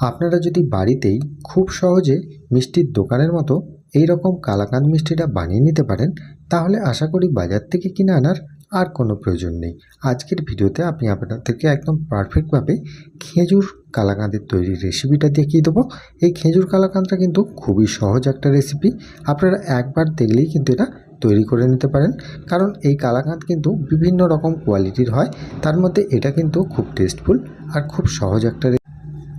আপনারা যদি বাড়িতেই খুব সহজে মিষ্টির দোকানের মতো এই রকম কালাকাঁদ মিষ্টিটা বানিয়ে নিতে পারেন, তাহলে আশা করি বাজার থেকে কিনে আনার আর কোনো প্রয়োজন নেই। আজকের ভিডিওতে আমি আপনাদেরকে একদম পারফেক্টভাবে খেজুর কালাকাঁদের তৈরির রেসিপিটা দেখিয়ে দেবো। এই খেজুর কালাকাঁদটা কিন্তু খুবই সহজ একটা রেসিপি আপনারা একবার দেখলেই কিন্তু এটা তৈরি করে নিতে পারেন। কারণ এই কালাকাঁদ কিন্তু বিভিন্ন রকম কোয়ালিটির হয়, তার মধ্যে এটা কিন্তু খুব টেস্টফুল আর খুব সহজ একটা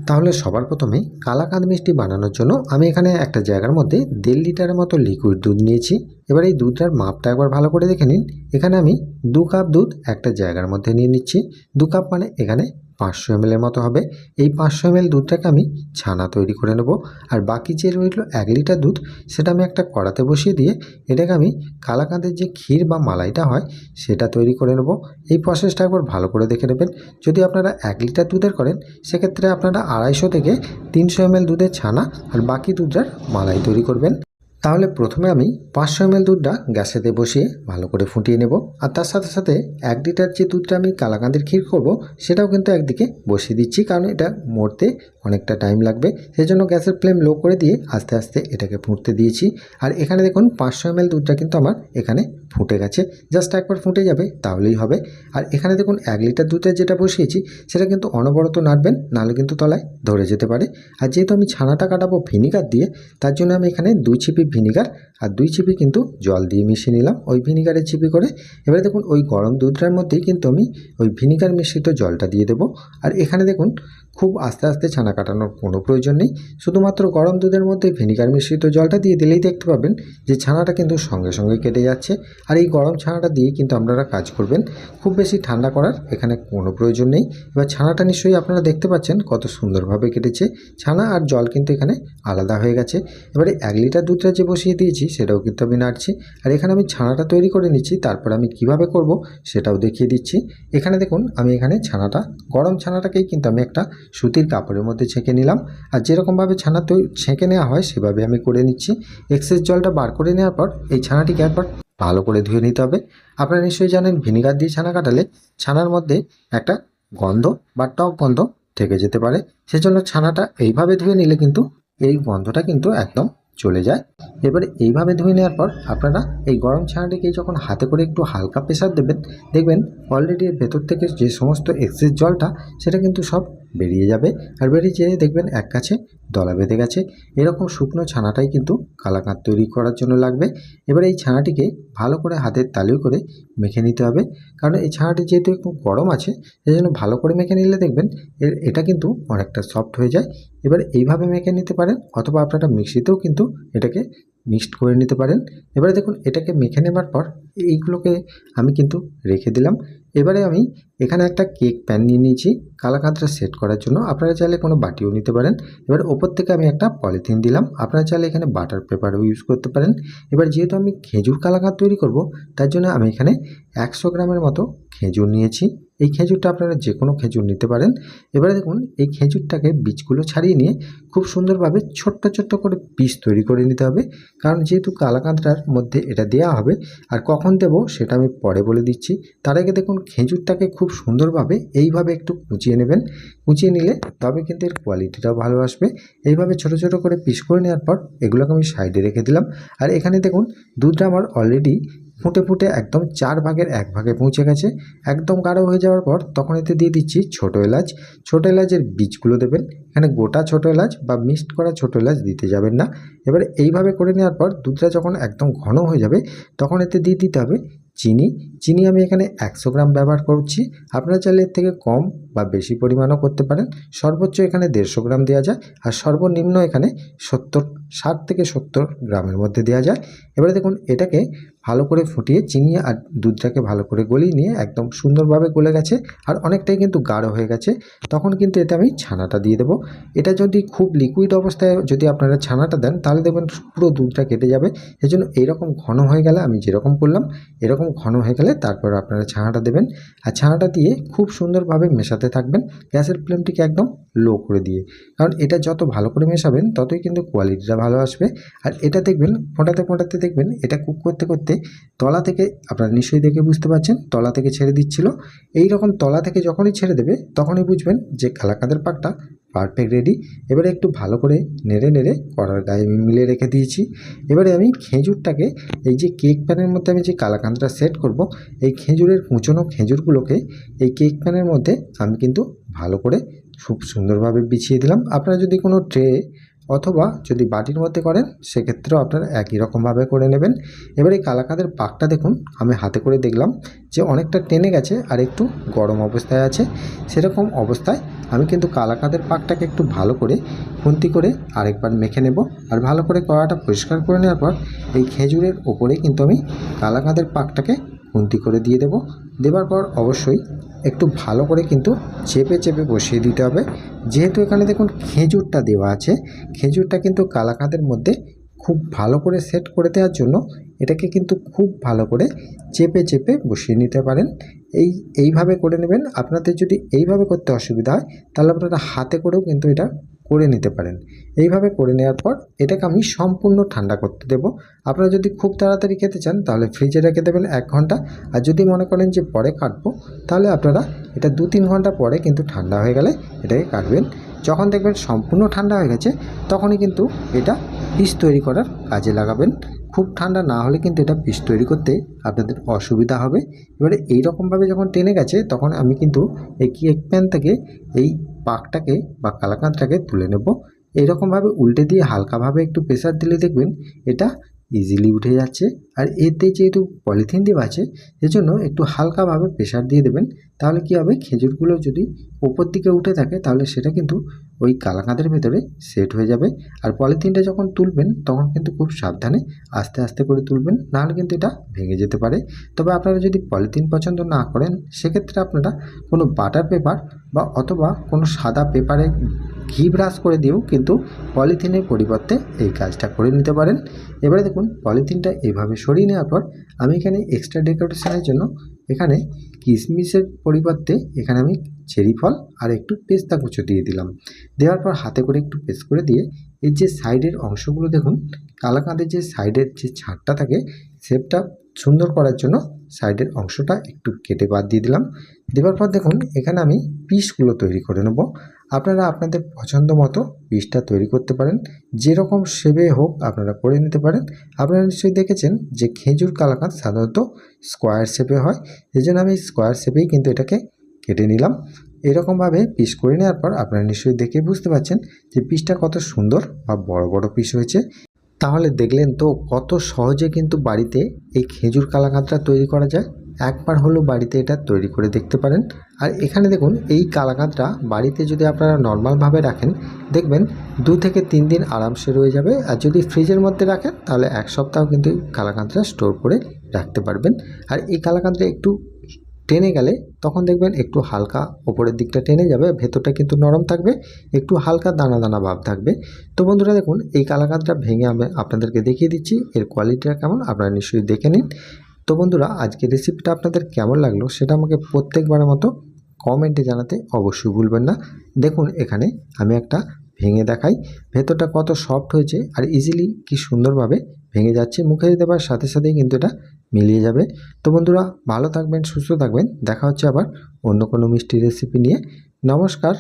তাহলে সবার প্রথমে কালাকাঁদ মিষ্টি বানানোর জন্য আমি এখানে একটা জায়গার মধ্যে দেড় লিটারের মতো লিকুইড দুধ নিয়েছি। এবার এই দুধটার মাপটা একবার ভালো করে দেখে নিন। এখানে আমি দু কাপ দুধ একটা জায়গার মধ্যে নিয়ে নিচ্ছি। দু কাপ মানে এখানে পাঁচশো এমএলের মতো হবে। এই পাঁচশো এমএল দুধটাকে আমি ছানা তৈরি করে নেব। আর বাকি যে রইল এক লিটার দুধ, সেটা আমি একটা কড়াতে বসিয়ে দিয়ে এটাকে আমি কালাকাঁদের যে ক্ষীর বা মালাইটা হয়, সেটা তৈরি করে নেব। এই প্রসেসটা একবার ভালো করে দেখে নেবেন। যদি আপনারা এক লিটার দুধের করেন, সেক্ষেত্রে আপনারা আড়াইশো থেকে তিনশো এমএল দুধের ছানা আর বাকি দুধটার মালাই তৈরি করবেন। তাহলে প্রথমে আমি পাঁচশো এমএল দুধটা গ্যাসেতে বসিয়ে ভালো করে ফুটিয়ে নেব। আর তার সাথে সাথে এক লিটার যে দুধটা আমি কালাকাঁদের ক্ষীর করব, সেটাও কিন্তু একদিকে বসিয়ে দিচ্ছি, কারণ এটা মরতে অনেকটা টাইম লাগবে। সেই জন্য গ্যাসের ফ্লেম লো করে দিয়ে আস্তে আস্তে এটাকে ফুটতে দিয়েছি। আর এখানে দেখুন পাঁচশো এমএল দুধটা কিন্তু আমার এখানে ফুটে গেছে। জাস্ট একবার ফুটে যাবে তাহলেই হবে। আর এখানে দেখুন এক লিটার দুধের যেটা বসিয়েছি, সেটা কিন্তু অনবরত নাড়বেন, নাহলে কিন্তু তলায় ধরে যেতে পারে। আর যেহেতু আমি ছানাটা কাটাবো ভিনিগার দিয়ে, তার জন্য আমি এখানে দুই ছিপি ভিনিগার আর দুই চিপি কিন্তু জল দিয়ে মিশিয়ে নিলাম ওই ভিনিগারের চিপি করে। এবারে দেখুন ওই গরম দুধটার মধ্যেই কিন্তু আমি ওই ভিনিগার মিশ্রিত জলটা দিয়ে দেবো। আর এখানে দেখুন খুব আস্তে আস্তে ছানা কাটানোর কোনো প্রয়োজন নেই। শুধুমাত্র গরম দুধের মধ্যে ভিনিগার মিশ্রিত জলটা দিয়ে দিলেই দেখতে পাবেন যে ছানাটা কিন্তু সঙ্গে সঙ্গে কেটে যাচ্ছে। আর এই গরম ছানাটা দিয়ে কিন্তু আপনারা কাজ করবেন। খুব বেশি ঠান্ডা করার এখানে কোনো প্রয়োজন নেই। এবার ছানাটা নিশ্চয়ই আপনারা দেখতে পাচ্ছেন কত সুন্দরভাবে কেটেছে। ছানা আর জল কিন্তু এখানে আলাদা হয়ে গেছে। এবারে এক লিটার দুধটা যে বসিয়ে দিয়েছি সেটাও কিন্তু আমি নাড়ছি। আর এখানে আমি ছানাটা তৈরি করে নিচ্ছি, তারপর আমি কীভাবে করব সেটাও দেখিয়ে দিচ্ছি। এখানে দেখুন, আমি এখানে ছানাটা, গরম ছানাটাকেই কিন্তু আমি একটা সুতির কাপড়ের মধ্যে ছেঁকে নিলাম। আর যেরকমভাবে ছানা তৈরি ছেঁকে নেওয়া হয়, সেভাবে আমি করে নিচ্ছি। এক্সেস জলটা বার করে নেওয়ার পর, এই ছানাটিকে একবার ভালো করে ধুয়ে নিতে হবে। আপনারা নিশ্চয়ই জানেন, ভিনিগার দিয়ে ছানা কাটালে ছানার মধ্যে একটা গন্ধ বা টক গন্ধ থেকে যেতে পারে। সেজন্য ছানাটা এইভাবে ধুয়ে নিলে কিন্তু এই গন্ধটা কিন্তু একদম চলে যায়। এবারে এইভাবে ধুয়ে নেওয়ার পর, আপনারা এই গরম ছানাটিকে যখন হাতে করে একটু হালকা প্রেসার দেবেন, দেখবেন অলরেডি ভেতর থেকে যে সমস্ত এক্সেস জলটা, সেটা কিন্তু সব বেরিয়ে যাবে আর বেরিয়ে যেয়ে দেখবেন এক কাছে দলা বেঁধে গেছে। এরকম শুকনো ছানাটাই কিন্তু কালাকাঁদ তৈরি করার জন্য লাগবে। এবার এই ছানাটিকে ভালো করে হাতের তালু করে মেখে নিতে হবে। কারণ এই ছানাটি যেহেতু একটু গরম আছে সেই জন্য ভালো করে মেখে নিলে দেখবেন এর, এটা কিন্তু অনেকটা সফট হয়ে যায়। এবার এইভাবে মেখে নিতে পারেন অথবা আপনারা মিক্সিতেও কিন্তু এটাকে মিক্সড করে নিতে পারেন। এবারে দেখুন, এটাকে মেখে নেবার পর এইগুলোকে আমি কিন্তু রেখে দিলাম। এবারে আমি এখানে একটা কেক প্যান নিয়ে নিয়েছি। কালাকাঁদটা সেট করার জন্য আপনারা চাইলে কোনো বাটিও নিতে পারেন। এবার ওপর থেকে আমি একটা পলিথিন দিলাম। আপনারা চাইলে এখানে বাটার পেপারও ইউজ করতে পারেন। এবার যেহেতু আমি খেজুর কালাকাঁদ তৈরি করব, তার জন্য আমি এখানে একশো গ্রামের মতো খেজুর নিয়েছি। এই খেজুরটা আপনারা যে কোনো খেজুর নিতে পারেন। এবারে দেখুন, এই খেজুরটাকে বীজগুলো ছাড়িয়ে নিয়ে খুব সুন্দরভাবে ছোট্ট ছোট্ট করে বীজ তৈরি করে নিতে হবে। কারণ যেহেতু কালাকাঁদটার মধ্যে এটা দেওয়া হবে, আর কখন দেবো সেটা আমি পরে বলে দিচ্ছি। তার আগে দেখুন, খেজুরটাকে খুব সুন্দরভাবে এইভাবে একটু কুচিয়ে নেবেন। কুচিয়ে নিলে তবে কিন্তু এর কোয়ালিটিটাও ভালো আসবে। এইভাবে ছোট ছোট করে পিস করে নেওয়ার পর এগুলোকে আমি সাইডে রেখে দিলাম। আর এখানে দেখুন, দুধটা আমার অলরেডি ফুটে ফুটে একদম চার ভাগের এক ভাগে পৌঁছে গেছে। একদম গাঢ় হয়ে যাওয়ার পর তখন এতে দিয়ে দিচ্ছি ছোটো এলাচ। ছোটো এলাচের বীজগুলো দেবেন। এখানে গোটা ছোটো এলাচ বা মিক্সড করা ছোটো এলাচ দিতে যাবেন না। এবারে এইভাবে করে নেওয়ার পর দুধটা যখন একদম ঘন হয়ে যাবে, তখন এতে দিয়ে দিতে হবে চিনি। চিনি আমি এখানে একশো গ্রাম ব্যবহার করছি। আপনারা চাইলে এর থেকে কম বা বেশি পরিমাণও করতে পারেন। সর্বোচ্চ এখানে দেড়শো গ্রাম দেওয়া যায় আর সর্বনিম্ন এখানে সত্তর, ষাট থেকে সত্তর গ্রামের মধ্যে দেওয়া যায়। এবারে দেখুন এটাকে ভালো করে ফুটিয়ে চিনি আর দুধটাকে ভালো করে গলিয়ে নিয়ে একদম সুন্দরভাবে গলে গেছে আর অনেকটাই কিন্তু গাঢ় হয়ে গেছে। তখন কিন্তু এতে আমি ছানাটা দিয়ে দেবো। এটা যদি খুব লিকুইড অবস্থায় যদি আপনারা ছানাটা দেন, তাহলে দেখবেন পুরো দুধটা কেটে যাবে। সেই জন্য এইরকম ঘন হয়ে গেলে আমি যেরকম করলাম, এরকম ঘন হয়ে গেলে তারপর আপনারা ছানাটা দেবেন। আর ছানাটা দিয়ে খুব সুন্দরভাবে মেশাতে থাকবেন গ্যাসের ফ্লেমটিকে একদম লো করে দিয়ে। কারণ এটা যত ভালো করে মেশাবেন, ততই কিন্তু কোয়ালিটিটা ভালো আসবে। আর এটা দেখবেন, ফোটাতে ফোটাতে দেখবেন, এটা কুক করতে করতে তলা থেকে, আপনারা নিশ্চয়ই দেখে বুঝতে পারছেন, তলা থেকে ছেড়ে দিচ্ছিল। এই রকম তলা থেকে যখনই ছেড়ে দেবে, তখনই বুঝবেন যে কালাকাঁদের পাকটা পারফেক্ট রেডি এবারে একটু ভালো করে নেড়ে নেড়ে কড়ার গায়ে আমি মিলে রেখে দিয়েছি। এবারে আমি খেজুরটাকে, এই যে কেক প্যানের মধ্যে আমি যে কালাকাঁদটা সেট করব, এই খেজুরের কুচনো খেজুরগুলোকে, এই কেক প্যানের মধ্যে আমি কিন্তু ভালো করে খুব সুন্দরভাবে বিছিয়ে দিলাম। আপনারা যদি কোনো ট্রে অথবা যদি বাটির মধ্যে করেন, সেক্ষেত্রেও আপনারা একই রকমভাবে করে নেবেন। এবার এই কালাকাঁদের পাকটা দেখুন, আমি হাতে করে দেখলাম যে অনেকটা টেনে গেছে আর একটু গরম অবস্থায় আছে। সেরকম অবস্থায় আমি কিন্তু কালাকাঁদের পাকটাকে একটু ভালো করে খুন্তি করে আরেকবার মেখে নেব আর ভালো করে কড়াটা পরিষ্কার করে নেওয়ার পর এই খেজুরের ওপরে কিন্তু আমি কালাকাঁদের পাকটাকে খুন্তি করে দিয়ে দেব। দেওয়ার পর অবশ্যই একটু ভালো করে কিন্তু চেপে চেপে বসিয়ে দিতে হবে। যেহেতু এখানে দেখুন খেজুরটা দেওয়া আছে, খেজুরটা কিন্তু কালাকাঁদের মধ্যে খুব ভালো করে সেট করে দেওয়ার জন্য এটাকে কিন্তু খুব ভালো করে চেপে চেপে বসিয়ে নিতে পারেন। এই, এইভাবে করে নেবেন। আপনাদের যদি এইভাবে করতে অসুবিধা হয়, তাহলে আপনারা হাতে করেও কিন্তু এটা করে নিতে পারেন। এইভাবে করে নেওয়ার পর এটাকে আমি সম্পূর্ণ ঠান্ডা করতে দেব। আপনারা যদি খুব তাড়াতাড়ি খেতে চান, তাহলে ফ্রিজে রেখে দেবেন এক ঘণ্টা। আর যদি মনে করেন যে পরে কাটবো, তাহলে আপনারা এটা দু তিন ঘণ্টা পরে কিন্তু ঠান্ডা হয়ে গেলে এটাকে কাটবেন। যখন দেখবেন সম্পূর্ণ ঠান্ডা হয়ে গেছে, তখনই কিন্তু এটা পিস তৈরি করার কাজে লাগাবেন। খুব ঠান্ডা না হলে কিন্তু এটা পিস তৈরি করতে আপনাদের অসুবিধা হবে। এবারে এইরকমভাবে যখন টেনে গেছে, তখন আমি কিন্তু এই কেক প্যান থেকে এই পাকটাকে বা কালাকাঁদটাকে তুলে নেব। এরকমভাবে উল্টে দিয়ে হালকাভাবে একটু প্রেসার দিলে দেখবেন এটা ইজিলি উঠে যাচ্ছে। আর এতে যেহেতু পলিথিন দেওয়া আছে সেজন্য একটু হালকাভাবে প্রেশার দিয়ে দেবেন। তাহলে কী হবে? খেজুরগুলো যদি ওপর দিকে উঠে থাকে, তাহলে সেটা কিন্তু ওই কালাকাঁদের ভেতরে সেট হয়ে যাবে। আর পলিথিনটা যখন তুলবেন, তখন কিন্তু খুব সাবধানে আস্তে আস্তে করে তুলবেন। নাহলে কিন্তু এটা ভেঙে যেতে পারে। তবে আপনারা যদি পলিথিন পছন্দ না করেন, সেক্ষেত্রে আপনারা কোনো বাটার পেপার বা অথবা কোনো সাদা পেপারে ঘি ব্রাশ করে দিয়েও কিন্তু পলিথিনের পরিবর্তে এই কাজটা করে নিতে পারেন। এবারে দেখুন, পলিথিনটা এইভাবে সরিয়ে নেওয়ার পর আমি এখানে এক্সট্রা ডেকোরেশনের জন্য এখানে কিশমিশের পরিবর্তে এখানে আমি চেরি ফল আর একটু পেস্তা কুচো দিয়ে দিলাম। দেওয়ার পর হাতে করে একটু পেস্ট করে দিয়ে এর যে সাইডের অংশগুলো দেখুন কালাকাঁদের যে সাইডের যে ছাড়টা থাকে শেপটা সুন্দর করার জন্য সাইডের অংশটা একটু কেটে বাদ দিয়ে দিলাম। দেওয়ার পর দেখুন, এখানে আমি পিসগুলো তৈরি করে নেব। আপনারা আপনাদের পছন্দ মতো পিসটা তৈরি করতে পারেন। যেরকম শেপে হোক আপনারা করে নিতে পারেন। আপনারা নিশ্চয়ই দেখেছেন যে খেজুর কালাকাঁদ সাধারণত স্কোয়ার শেপে হয়। এই জন্য আমি স্কোয়ার শেপেই কিন্তু এটাকে কেটে নিলাম। এরকমভাবে পিস করে নেওয়ার পর আপনারা নিশ্চয়ই দেখে বুঝতে পারছেন যে পিসটা কত সুন্দর বা বড় বড় পিস হয়েছে। তাহলে দেখলেন তো কত সহজে কিন্তু বাড়িতে এই খেজুর কালাকাঁদটা তৈরি করা যায়। একবার হলেও বাড়িতে এটা তৈরি করে দেখতে পারেন। আর এখানে দেখুন, এই কালাকাঁদটা বাড়িতে যদি আপনারা নর্মালভাবে রাখেন, দেখবেন দু থেকে তিন দিন আরামসে রয়ে যাবে। আর যদি ফ্রিজের মধ্যে রাখেন, তাহলে এক সপ্তাহ কিন্তু কালাকাঁদটা স্টোর করে রাখতে পারবেন। আর এই কালাকাঁদটা একটু টেনে গেলে, তখন দেখবেন একটু হালকা ওপরের দিকটা টেনে যাবে, ভেতরটা কিন্তু নরম থাকবে, একটু হালকা দানা দানা ভাব থাকবে। তো বন্ধুরা, দেখুন, এই কালাকাঁদটা ভেঙে আমি আপনাদেরকে দেখিয়ে দিচ্ছি, এর কোয়ালিটিটা কেমন, আপনারা নিশ্চয়ই দেখে নিন। তো বন্ধুরা আজকে রেসিপিটা আপনাদের কেমন লাগল সেটা আমাকে প্রত্যেকবারের মতো কমেন্টে জানাতে অবশ্যই ভুলবেন না। দেখুন, এখানে আমি একটা ভেঙে দেখাই। ভেতরটা কত সফট হয়েছে আর ইজিলি কি সুন্দরভাবে ভেঙে যাচ্ছে। মুখে দেওয়ার সাথে সাথেই কিন্তু এটা মিলিয়ে যাবে। তো বন্ধুরা, ভালো থাকবেন, সুস্থ থাকবেন। দেখা হচ্ছে আবার অন্য কোনো মিষ্টি রেসিপি নিয়ে। নমস্কার।